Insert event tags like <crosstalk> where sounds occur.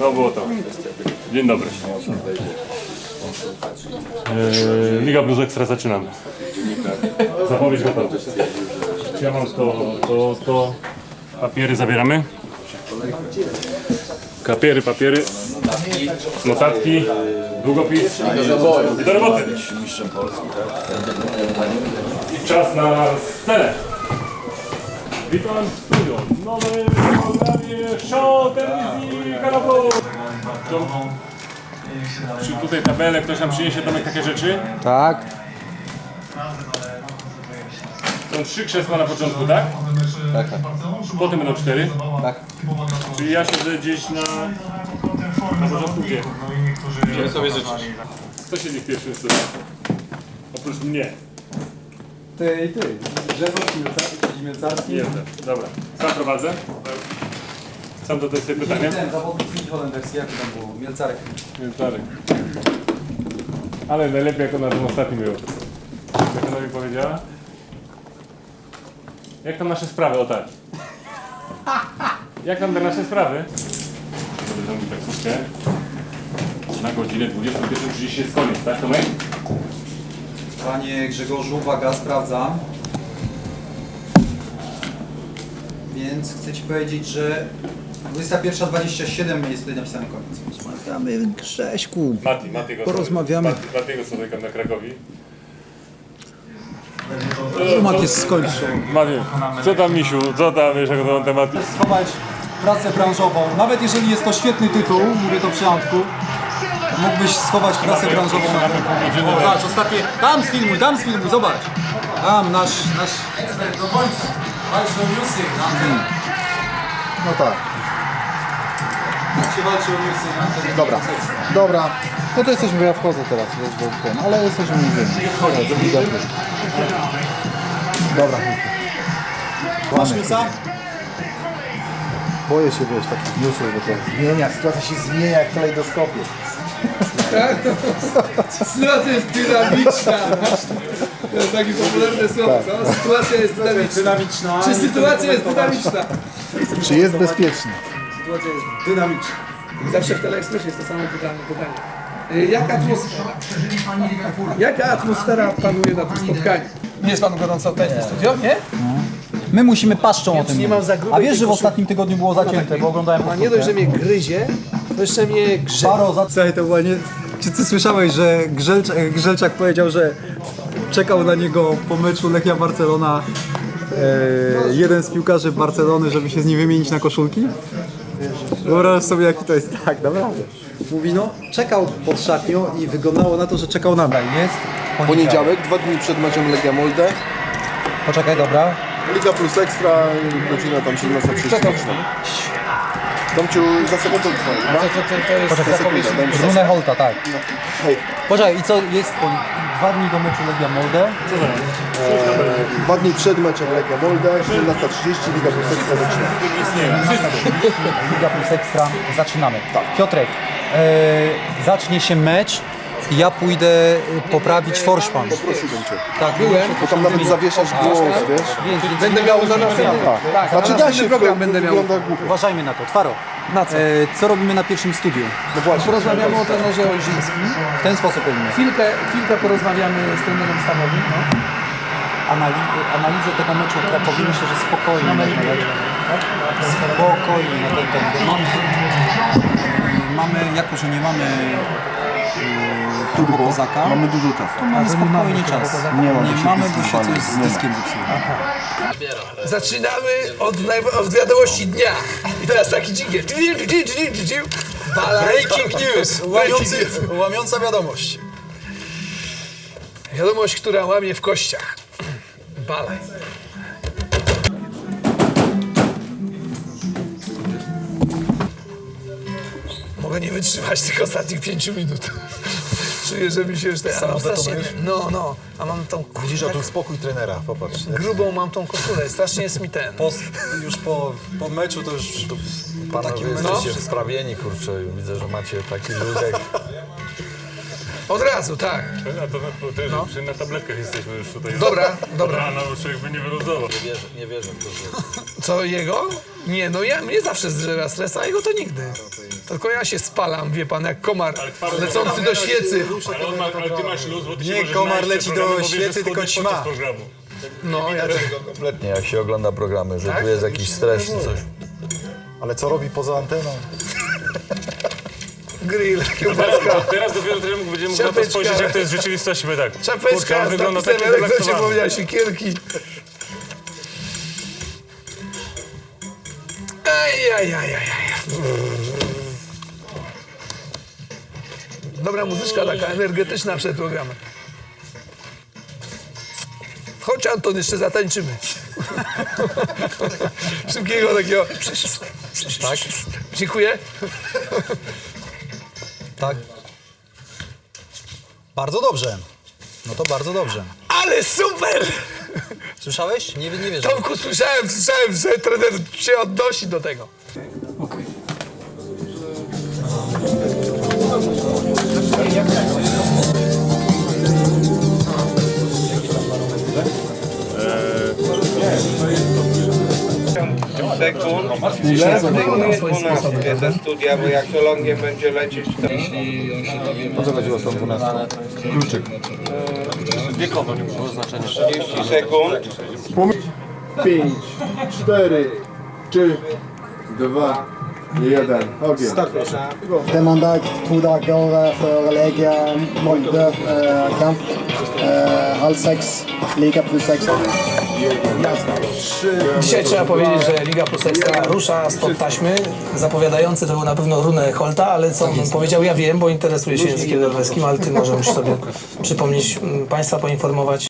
To było to. Dzień dobry. Eee, Liga Plus Ekstra zaczynamy. Zapowiedź gotowa. Ja mam to, to, to. Papiery zabieramy. Papiery, papiery. Notatki. Długopis. I do roboty. I czas na scenę. Witam w studio. Nowe programie show telewizji Kanapą. Czy tutaj tabelę ktoś nam przyniesie Tomek takie rzeczy? Tak. Są trzy krzesła na początku, tak? Tak. Potem będą cztery. Tak. Czyli ja siedzę gdzieś na... Na początku gdzie? Czego sobie życzysz? Kto siedzi w pierwszym studiu? Oprócz mnie. Ty i ty. Grzegorz Mielcarski. Jestem. Dobra. Sam prowadzę. Sam dodaję sobie pytanie. Ten zawodnik holenderski, jak tam było? Mielcarek. Dalej. Ale najlepiej jak ona na tym ostatnim było. Jak ona mi powiedziała? Jak tam nasze sprawy, o tak. Jak tam te nasze sprawy? Zabierzemy taksówkę. Na godzinę 21.30 jest koniec, tak Tomek? Panie Grzegorzu, uwaga, sprawdzam. Więc chcę Ci powiedzieć, że 21.27 jest tutaj napisane koniec. Rozmawiamy Grześku. Mati, Matiego Porozmawiamy. Mati, Matiego Słowika na Krakowi. Temat jest skończony. Mati, co tam misiu, co tam to na temat? Schować pracę branżową. Nawet jeżeli jest to świetny tytuł, mówię to przy Antku, mógłbyś schować pracę branżową na ten O, zobacz, ostatnie. Tam sfilmuj, tam sfilmuj, zobacz. Tam nasz, nasz ekspert do końca. Walczy o newsy. Tam. No tak, Jak się walczy o newsy na ten dobra, dobra. No to jesteśmy, bo ja wchodzę teraz, wiesz, bo ten, ale jesteśmy nie wiem. Dobra, Masz newsa? boję się, wiesz, takich newsów, bo to zmienia, sytuacja się zmienia jak w kalejdoskopie. Sytuacja jest dynamiczna. To jest takie popularne słowo, co? Sytuacja jest dynamiczna. Dynamiczna. Czy sytuacja jest dynamiczna? Czy jest bezpiecznie? Sytuacja jest dynamiczna. Zawsze w Teleekspresie jest to samo pytanie. pytanie. Y, Jaka atmosfera? Jaka atmosfera panuje na tym spotkaniu? Nie jest panu gorąco tutaj w tym studio, nie? My musimy paszczą o tym nie mam mówić. za grubej A wiesz, że w ostatnim tygodniu było zacięte, bo oglądałem A nie dość, że mnie gryzie, to jeszcze mnie grze. Baro za... Słuchaj, to była nie... Czy ty słyszałeś, że Grzelczak, Grzelczak powiedział, że czekał na niego po meczu Lechia Barcelona e, jeden z piłkarzy Barcelony, żeby się z nim wymienić na koszulki? Wyobraź sobie jaki to jest tak, naprawdę. Mówi no, czekał pod szatnią i wyglądało na to, że czekał na mnie. Jest Poniedziałek, dwa dni przed meczem Legia Molde. Poczekaj, dobra. Liga Plus Ekstra, godzina tam 17.30. Tomciu, za sekundę trwa, To, dobra? to, to, to jest Za sekundę, daj mi Brunę Holta, tak. Hej, Poczekaj, i co jest po... dwa dni do meczu Legia Molde? dwa dni przed meczem Legia Molde, 17.30, Liga Plus Ekstra zaczyna. Liga Plus Ekstra, zaczynamy. Piotrek, e, zacznie się mecz ja pójdę e, poprawić forszpan. Prosiłbym Cię. Tak, byłem. Bo tam nawet zawieszasz głos, wiesz? Więc, więc Będę miał na następny, tak, Znaczy na da się, program będę miał. uważajmy na to. Twaro, Na co? e, co robimy na pierwszym studiu? No właśnie. Porozmawiamy o trenerze Olżyńskim. W ten sposób robimy. Chwilkę, chwilkę porozmawiamy z trenerem stawowym. No. Anali analizę tego meczu o Krakowie myślę, że spokojnie. Spokojnie na ten temat. Mamy, mamy, jako że nie mamy e, turbo kozaka, Mamy dużo czasu. to mamy spokojnie czas. Nie ma, bo Nie mamy, bo się coś z dyskiem zepsuło. Zaczynamy od, od wiadomości dnia. I teraz taki dźwięk. Breaking news. <laughs> Łamiący, łamiąca wiadomość. wiadomość, która łamie w kościach. Balaj. Nie wytrzymać tych ostatnich pięciu minut. <laughs> Czuję, że mi się już... Te, a mam strasznie, no, no. A mam tą... Widzisz, o tu spokój trenera, popatrz. Grubą mam tą koszulę. Strasznie jest mi ten. Po, już po, po meczu to już Panowie takim jesteście meczu- sprawieni, kurczę. Widzę, że macie taki luzek. Od razu, tak. To na, też, no. na tabletkach jesteśmy już tutaj. Dobra, <laughs> dobra. Rano już jakby nie wyluzował. Nie wierzę, nie wierzę w to, że... Co jego? Nie, no ja mnie zawsze zżera stres, a jego to nigdy. Tylko ja się spalam, wie pan, jak komar lecący do świecy. Ale, on ma, ale ty masz luz, bo ty się Nie, komar leci do bo świecy, tylko ćma. No, ja Kompletnie, jak się ogląda programy, że tu jest jakiś stres czy coś. Ale co robi poza anteną? <laughs> grill, Teraz, kiełbaska, teraz dopiero trener będzie mógł na to Czapeczka. spojrzeć, jak to jest w rzeczywistości. My tak. Kurczę, czapeczka on z wygląda napisem, taki jak to się zrelaksowany. powiedziała, siekierki. Aj, aj, Dobra muzyczka taka energetyczna przed programem. Chodź Anton, jeszcze zatańczymy. <laughs> Szybkiego takiego. Tak? Dziękuję. Tak. Bardzo dobrze. No to bardzo dobrze. Ale super! Słyszałeś? Nie, nie wierzę. Tomku, słyszałem, słyszałem, że trener się odnosi do tego. sekund. 12 ze studia, bo jak to longiem będzie lecieć, to... O co chodziło z tą 12? Kluczyk. 30 sekund. 5, 4, 3, 2, 1. Ogień. Det är måndag, två dagar eh, för Legia Molde kamp. Eh, halv sex, Liga plus sex. Dzisiaj trzeba powiedzieć, że Liga Plus Ekstra rusza spod taśmy. Zapowiadający to był na pewno Rune Holta, ale co on powiedział, ja wiem, bo interesuję się językiem norweskim, ale ty może musisz sobie <laughs> przypomnieć, m, Państwa poinformować.